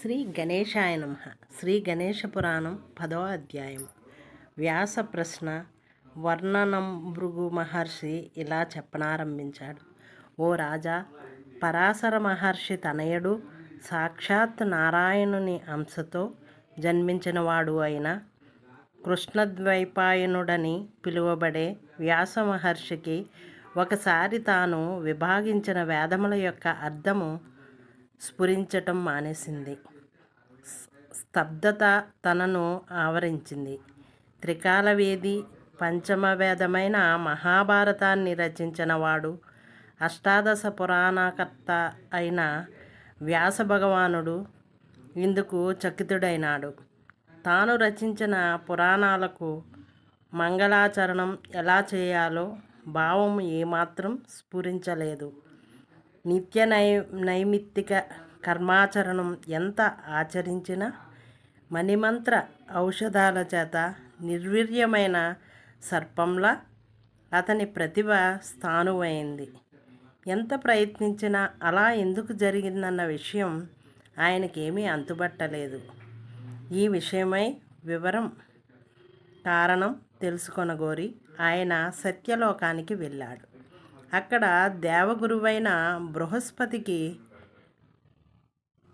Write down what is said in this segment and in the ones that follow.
శ్రీ గణేశాయ నమ. శ్రీ గణేశ పురాణం పదవ అధ్యాయం. వ్యాస ప్రశ్న వర్ణనం భృగు మహర్షి ఇలా చెప్పనారంభించాడు. ఓ రాజా పరాశర మహర్షి తనయుడు సాక్షాత్ నారాయణుని అంశతో జన్మించినవాడు అయిన కృష్ణద్వైపాయనుడని పిలువబడే వ్యాస మహర్షికి ఒకసారి తాను విభాగించిన వేదముల యొక్క అర్థము స్ఫురించటం మానేసింది. స్తబ్దత తనను ఆవరించింది. త్రికాలవేది పంచమవేదమైన మహాభారతాన్ని రచించిన వాడు అష్టాదశ పురాణకర్త అయిన వ్యాస భగవానుడు ఇందుకు చకితుడైనాడు. తాను రచించిన పురాణాలకు మంగళాచరణం ఎలా చేయాలో భావం ఏమాత్రం స్ఫురించలేదు. నిత్య నై నైమిత్తిక కర్మాచరణం ఎంత ఆచరించినా మణిమంత్ర ఔషధాల చేత నిర్వీర్యమైన సర్పంలా అతని ప్రతిభ స్థానువైంది. ఎంత ప్రయత్నించినా అలా ఎందుకు జరిగిందన్న విషయం ఆయనకేమీ అంతుబట్టలేదు. ఈ విషయమై వివరం కారణం తెలుసుకొనగోరి ఆయన సత్యలోకానికి వెళ్ళాడు. అక్కడ దేవగురువైన బృహస్పతికి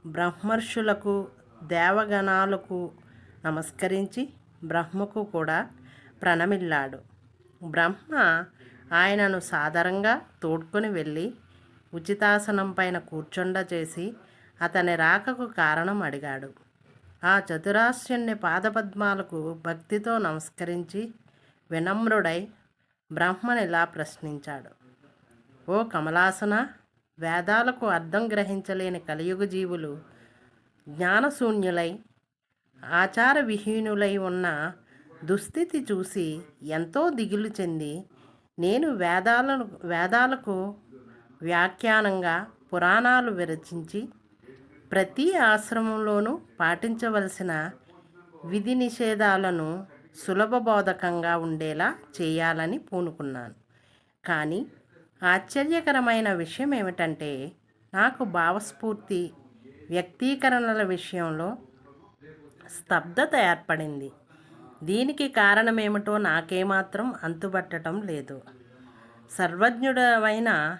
బ్రహ్మర్షులకు దేవగణాలకు నమస్కరించి బ్రహ్మకు కూడా ప్రణమిల్లాడు. బ్రహ్మ ఆయనను సాదరంగా తోడ్కొని వెళ్ళి ఉచితాసనం పైన కూర్చుండ చేసి అతని రాకకు కారణం అడిగాడు. ఆ చతురాశ్యుని పాదపద్మాలకు భక్తితో నమస్కరించి వినమ్రుడై బ్రహ్మనిలా ప్రశ్నించాడు. ఓ కమలాసన వేదాలకు అర్థం గ్రహించలేని కలియుగ జీవులు జ్ఞానశూన్యులై ఆచార విహీనులై ఉన్న దుస్థితి చూసి ఎంతో దిగులు చెంది నేను వేదాలను వేదాలకు వ్యాఖ్యానంగా పురాణాలు విరచించి ప్రతి ఆశ్రమంలోనూ పాటించవలసిన విధి నిషేధాలను సులభబోధకంగా ఉండేలా చేయాలని పూనుకున్నాను. కానీ ఆశ్చర్యకరమైన విషయం ఏమిటంటే నాకు భావస్ఫూర్తి వ్యక్తీకరణల విషయంలో స్తబ్దత ఏర్పడింది. దీనికి కారణమేమిటో నాకేమాత్రం అంతుబట్టడం లేదు. సర్వజ్ఞుడవైన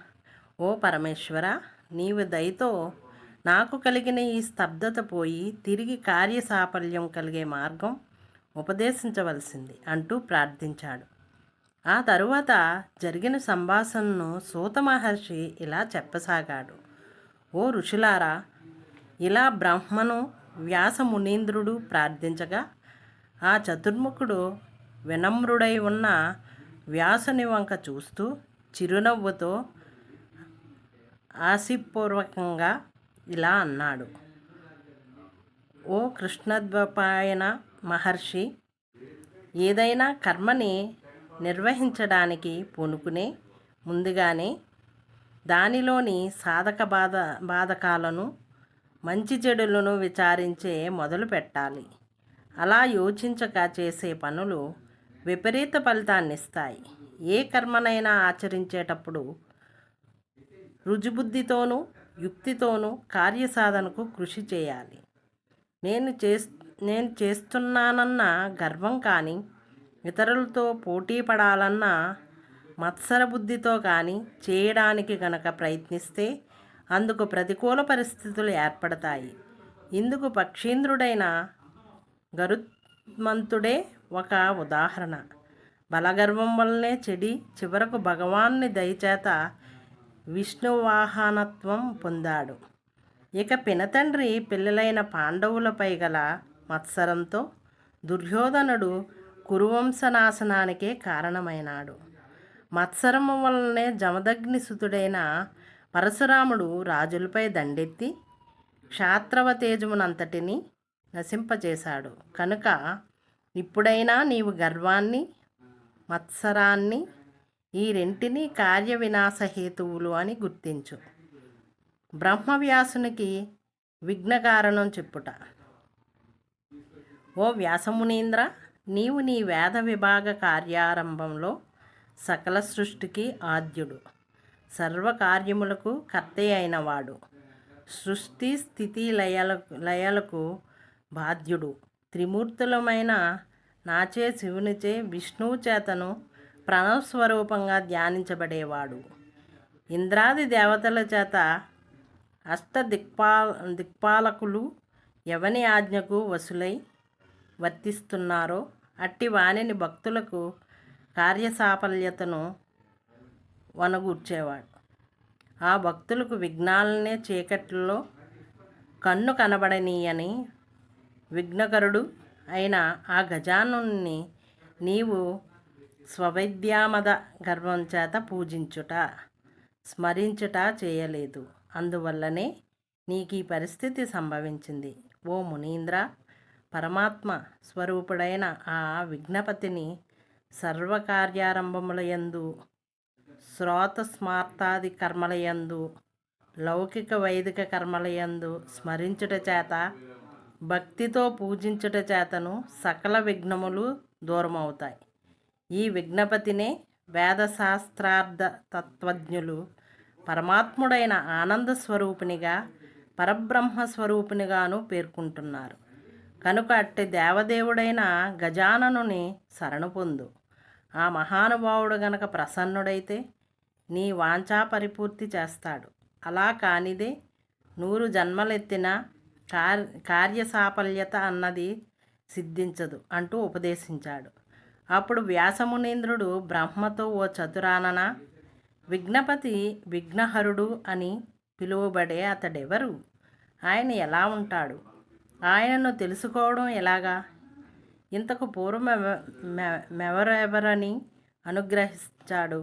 ఓ పరమేశ్వర నీవు దయతో నాకు కలిగిన ఈ స్తబ్దత పోయి తిరిగి కార్యసాఫల్యం కలిగే మార్గం ఉపదేశించవలసింది అంటూ ప్రార్థించాడు. ఆ తరువాత జరిగిన సంభాషణను సూత మహర్షి ఇలా చెప్పసాగాడు. ఓ ఋషులారా ఇలా బ్రహ్మను వ్యాస మునీంద్రుడు ప్రార్థించగా ఆ చతుర్ముఖుడు వినమ్రుడై ఉన్న వ్యాసుని వంక చూస్తూ చిరునవ్వుతో ఆశీపూర్వకంగా ఇలా అన్నాడు. ఓ కృష్ణద్వపాయన మహర్షి ఏదైనా కర్మని నిర్వహించడానికి పూనుకునే ముందుగానే దానిలోని సాధక బాధ బాధకాలను మంచి చెడులను విచారించే మొదలు పెట్టాలి. అలా యోచించక చేసే పనులు విపరీత ఫలితాన్ని ఇస్తాయి. ఏ కర్మనైనా ఆచరించేటప్పుడు రుజుబుద్ధితోనూ యుక్తితోనూ కార్యసాధనకు కృషి చేయాలి. నేను చేస్ నేను చేస్తున్నానన్న గర్వం కానీ ఇతరులతో పోటీ పడాలన్న మత్సర బుద్ధితో కానీ చేయడానికి గనక ప్రయత్నిస్తే అందుకు ప్రతికూల పరిస్థితులు ఏర్పడతాయి. ఇందుకు పక్షీంద్రుడైన గరుత్మంతుడే ఒక ఉదాహరణ. బలగర్వం వల్లనే చెడి చివరకు భగవాన్ని దయచేత విష్ణువాహనత్వం పొందాడు. ఇక పినతండ్రి పిల్లలైన పాండవులపై గల మత్సరంతో దుర్యోధనుడు కురువంశనాశనానికే కారణమైనాడు. మత్సరము వలనే జమదగ్నిసుతుడైన పరశురాముడు రాజులపై దండెత్తి క్షాత్రవతేజమునంతటిని నశింపజేశాడు. కనుక ఇప్పుడైనా నీవు గర్వాన్ని మత్సరాన్ని ఈ రెంటిని కార్య వినాశ హేతువులు అని గుర్తించు. బ్రహ్మవ్యాసునికి విఘ్నకారణం చెప్పుట. ఓ వ్యాసమునీంద్ర నీవు నీ వేద విభాగ కార్యారంభంలో సకల సృష్టికి ఆద్యుడు. సర్వకార్యములకు కర్తే అయినవాడు సృష్టి స్థితి లయలకు లయలకు బాధ్యుడు. త్రిమూర్తులమైన నాచే శివునిచే విష్ణువు చేతను ప్రణవస్వరూపంగా ధ్యానించబడేవాడు. ఇంద్రాది దేవతల చేత అష్ట దిక్పాల దిక్పాలకులు ఎవని ఆజ్ఞకు వసులై వర్తిస్తున్నారో అట్టి వాణిని భక్తులకు కార్యసాఫల్యతను వనగూర్చేవాడు. ఆ భక్తులకు విఘ్నాలనే చీకట్లో కన్ను కనబడనీయని విఘ్నకరుడు అయిన ఆ గజానుని నీవు స్వవైద్యామద గర్వం చేత పూజించుట స్మరించుట చేయలేదు. అందువల్లనే నీకు ఈ పరిస్థితి సంభవించింది. ఓ మునీంద్ర పరమాత్మ స్వరూపుడైన ఆ విఘ్నపతిని సర్వకార్యారంభములయందు శ్రోతస్మార్తాది కర్మలయందు లౌకిక వైదిక కర్మలయందు స్మరించుట చేత భక్తితో పూజించుట చేతను సకల విఘ్నములు దూరమవుతాయి. ఈ విఘ్నపతినే వేదశాస్త్రార్థ తత్వజ్ఞులు పరమాత్ముడైన ఆనంద స్వరూపినిగా పరబ్రహ్మ స్వరూపినిగాను పేర్కొంటున్నారు. కనుక అట్టి దేవదేవుడైన గజాననుని శరణు పొందు. ఆ మహానుభావుడు గనక ప్రసన్నుడైతే నీ వాంఛా పరిపూర్తి చేస్తాడు. అలా కానిదే నూరు జన్మలెత్తిన కార్ కార్యసాఫల్యత అన్నది సిద్ధించదు అంటూ ఉపదేశించాడు. అప్పుడు వ్యాసమునీంద్రుడు బ్రహ్మతో ఓ చతురానన విఘ్నపతి విఘ్నహరుడు అని పిలువబడే అతడెవరు? ఆయన ఎలా ఉంటాడు? ఆయనను తెలుసుకోవడం ఎలాగా? ఇంతకు పూర్వం మెవరెవరని అనుగ్రహించాడు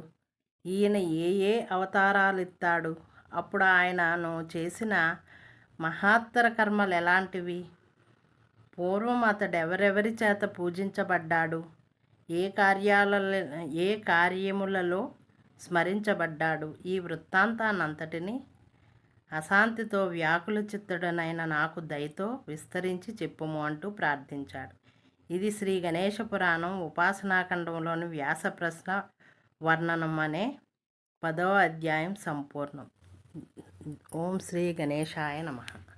ఈయన ఏ ఏ అవతారాలు ఇస్తాడు అప్పుడు ఆయనను చేసిన మహాత్తర కర్మలు ఎలాంటివి? పూర్వం అతడు ఎవరెవరి చేత పూజించబడ్డాడు? ఏ కార్యాలలో ఏ కార్యములలో స్మరించబడ్డాడు? ఈ వృత్తాంతాన్నంతటిని అశాంతితో వ్యాకుల చిత్తుడనైన నాకు దయతో విస్తరించి చెప్పుము అంటూ ప్రార్థించాడు. ఇది శ్రీ గణేష పురాణం ఉపాసనాఖండంలోని వ్యాస ప్రశ్న వర్ణనం అనే పదవ అధ్యాయం సంపూర్ణం. ఓం శ్రీ గణేశాయ నమః.